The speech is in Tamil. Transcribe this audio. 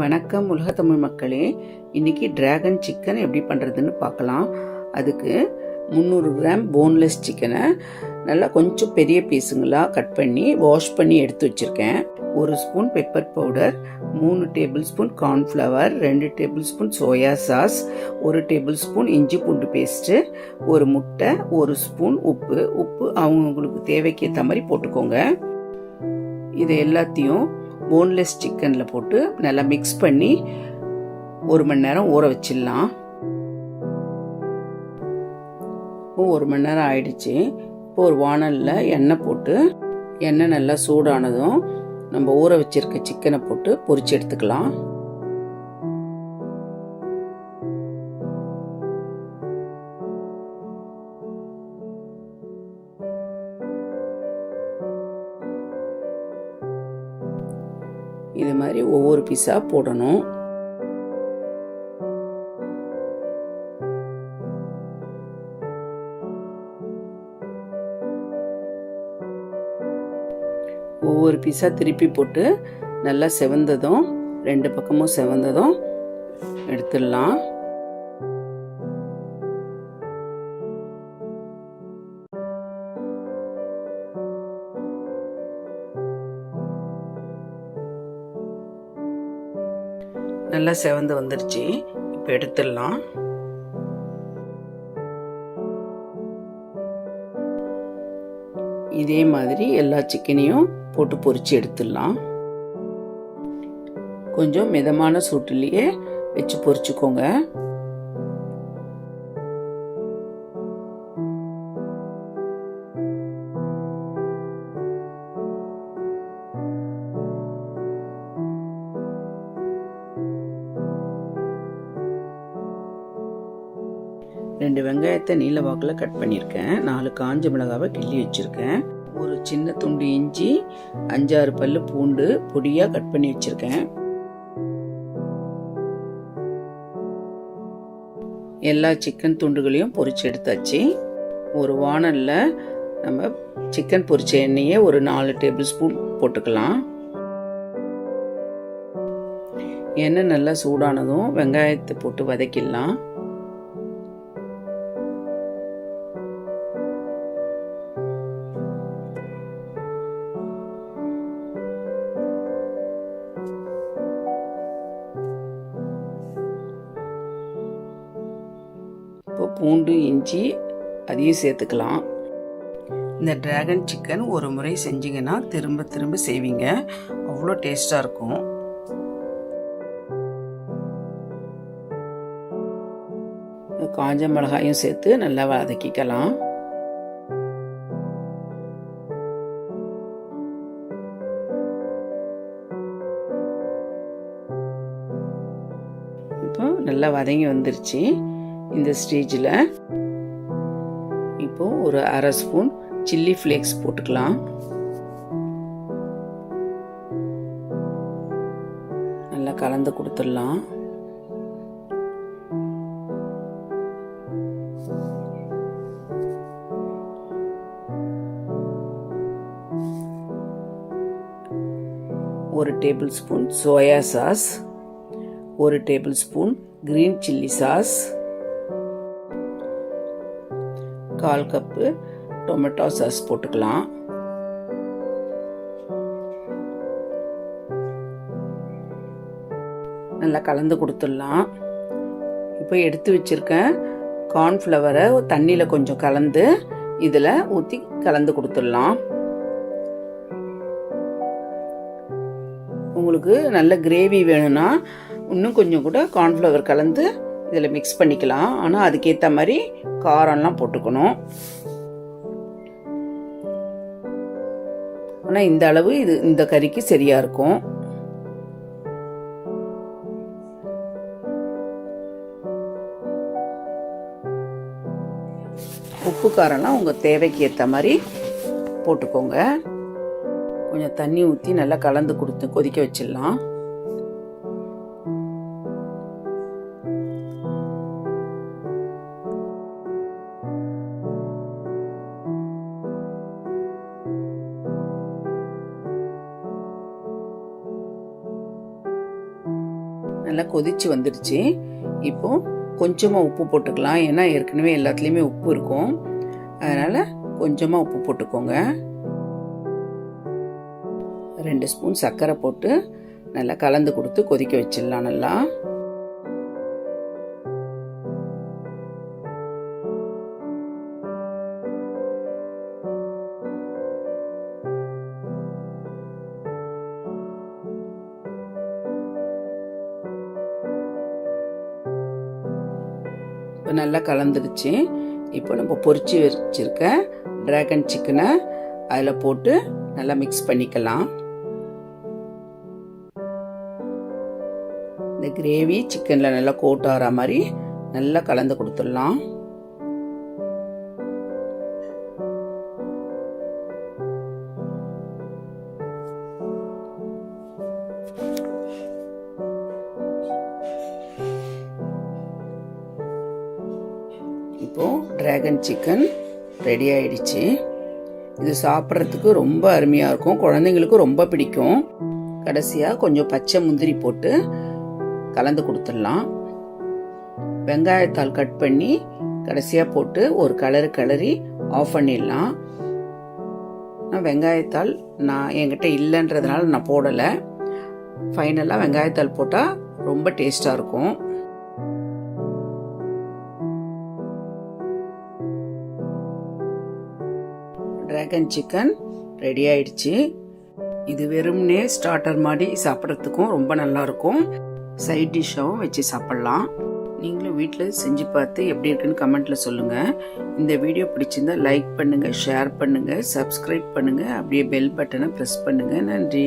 வணக்கம் உலக தமிழ் மக்களே. இன்னைக்கு டிராகன் சிக்கன் எப்படி பண்ணுறதுன்னு பார்க்கலாம். அதுக்கு முந்நூறு கிராம் போன்லெஸ் சிக்கனை நல்லா கொஞ்சம் பெரிய பீஸுங்களாக கட் பண்ணி வாஷ் பண்ணி எடுத்து வச்சுருக்கேன். ஒரு ஸ்பூன் பெப்பர் பவுடர் மூணு டேபிள் ஸ்பூன் கார்ன்ஃப்ளவர் ரெண்டு டேபிள் ஸ்பூன் சோயா சாஸ் ஒரு டேபிள் ஸ்பூன் இஞ்சி பூண்டு பேஸ்ட்டு ஒரு முட்டை ஒரு ஸ்பூன் உப்பு. உப்பு அவங்களுக்கு தேவைக்கு ஏற்ற மாதிரி போட்டுக்கோங்க. இது எல்லாத்தையும் போன்லெஸ் சிக்கனில் போட்டு நல்லா மிக்ஸ் பண்ணி ஒரு மணி நேரம் ஊற வச்சிடலாம். இப்போ ஒரு மணி நேரம் ஆயிடுச்சு. இப்போ ஒரு வானலில் எண்ணெய் போட்டு எண்ணெய் நல்லா சூடானதும் நம்ம ஊற வச்சிருக்க சிக்கனை போட்டு பொரிச்சு எடுத்துக்கலாம். இது மாதிரி ஒவ்வொரு பீஸாக போடணும். ஒவ்வொரு பீஸாக திருப்பி போட்டு நல்லா செவந்ததும் ரெண்டு பக்கமும் செவந்ததும் எடுத்துடலாம். நல்லா செவந்து வந்துருச்சு. இப்போ எடுத்துடலாம். இதே மாதிரி எல்லா சிக்கனையும் போட்டு பொறிச்சு எடுத்துடலாம். கொஞ்சம் மிதமான சூட்டுலேயே வச்சு பொறிச்சுக்கோங்க ரெண்டு வெங்காயத்தை நீல வாக்கில் கட் பண்ணியிருக்கேன். நாலு காஞ்ச மிளகாவை கிள்ளி வச்சுருக்கேன். ஒரு சின்ன துண்டு இஞ்சி அஞ்சாறு பல் பூண்டு பொடியாக கட் பண்ணி வச்சுருக்கேன். எல்லா சிக்கன் துண்டுகளையும் பொரிச்சு எடுத்தாச்சு. ஒரு வானலில் நம்ம சிக்கன் பொரிச்ச எண்ணெயை ஒரு நாலு டேபிள் ஸ்பூன் போட்டுக்கலாம். எண்ணெய் நல்லா சூடானதும் வெங்காயத்தை போட்டு வதக்கிடலாம். பூண்டு இஞ்சி அதையும் சேர்த்துக்கலாம். இந்த டிராகன் சிக்கன் ஒரு முறை செஞ்சீங்கன்னா திரும்ப திரும்ப செய்வீங்க. அவ்வளோ டேஸ்டாக இருக்கும். காஞ்ச மிளகாயும் சேர்த்து நல்லா வதக்கிக்கலாம். இப்போ நல்லா வதங்கி வந்துருச்சு. இந்த ஸ்டேஜில் இப்போ ஒரு அரை ஸ்பூன் சில்லி ஃப்ளேக்ஸ் போட்டுக்கலாம். நல்லா கலந்து கொடுத்துடலாம். ஒரு டேபிள் ஸ்பூன் சோயா சாஸ் ஒரு tablespoon green chilli sauce கால் கப்பு டொமேட்டோ சாஸ் போட்டுக்கலாம். நல்லா கலந்து கொடுத்துடலாம். இப்போ எடுத்து வச்சிருக்கேன் கார்ன்ஃப்ளவரை தண்ணியில் கொஞ்சம் கலந்து இதில் ஊற்றி கலந்து கொடுத்துடலாம். உங்களுக்கு நல்ல கிரேவி வேணும்னா இன்னும் கொஞ்சம் கூட கார்ன்ஃப்ளவர் கலந்து இதில் மிக்ஸ் பண்ணிக்கலாம். ஆனால் அதுக்கேற்ற மாதிரி காரம்லாம் போட்டுக்கணும். ஆனால் இந்த அளவு இது இந்த கறிக்கு சரியாக இருக்கும். உப்பு காரம்லாம் உங்கள் தேவைக்கு ஏற்ற மாதிரி போட்டுக்கோங்க. கொஞ்சம் தண்ணி ஊற்றி நல்லா கலந்து கொடுத்து கொதிக்க வச்சிடலாம். நல்லா கொதிச்சு வந்துடுச்சு. இப்போ கொஞ்சமாக உப்பு போட்டுக்கலாம். ஏன்னா ஏற்கனவே எல்லாத்துலேயுமே உப்பு இருக்கும். அதனால் கொஞ்சமாக உப்பு போட்டுக்கோங்க. ரெண்டு ஸ்பூன் சர்க்கரை போட்டு நல்லா கலந்து கொடுத்து கொதிக்க வச்சிடலாம் நல்லா. இப்போ நல்லா கலந்துருச்சு. இப்போ நம்ம பொறிச்சு வச்சிருக்க ட்ராகன் சிக்கனை அதில் போட்டு நல்லா மிக்ஸ் பண்ணிக்கலாம். இந்த கிரேவி சிக்கனில் நல்லா கோட் ஆகிற மாதிரி நல்லா கலந்து கொடுத்துடலாம். இப்போது ட்ராகன் சிக்கன் ரெடி ஆயிடுச்சு. இது சாப்பிட்றதுக்கு ரொம்ப அருமையாக இருக்கும். குழந்தைங்களுக்கு ரொம்ப பிடிக்கும். கடைசியாக கொஞ்சம் பச்சை முந்திரி போட்டு கலந்து கொடுத்துடலாம். வெங்காயத்தால் கட் பண்ணி கடைசியாக போட்டு ஒரு கலரு கலரி ஆஃப் பண்ணிடலாம். நான் வெங்காயத்தால் நான் என்கிட்ட இல்லைன்றதுனால நான் போடலை. ஃபைனலாக வெங்காயத்தால் போட்டால் ரொம்ப டேஸ்ட்டாக இருக்கும். டிராகன் சிக்கன் ரெடி ஆயிடுச்சு. இது வெறும்னே ஸ்டார்டர் மாதிரி சாப்பிட்றதுக்கும் ரொம்ப நல்லா இருக்கும். சைட் டிஷ்ஷாகவும் வச்சு சாப்பிட்லாம். நீங்களும் வீட்டில் செஞ்சு பார்த்து எப்படி இருக்குன்னு கமெண்ட்டில் சொல்லுங்கள் இந்த வீடியோ பிடிச்சிருந்தா லைக் பண்ணுங்கள் ஷேர் பண்ணுங்கள் சப்ஸ்கிரைப் பண்ணுங்கள் அப்படியே பெல் பட்டனை ப்ரெஸ் பண்ணுங்கள் நன்றி.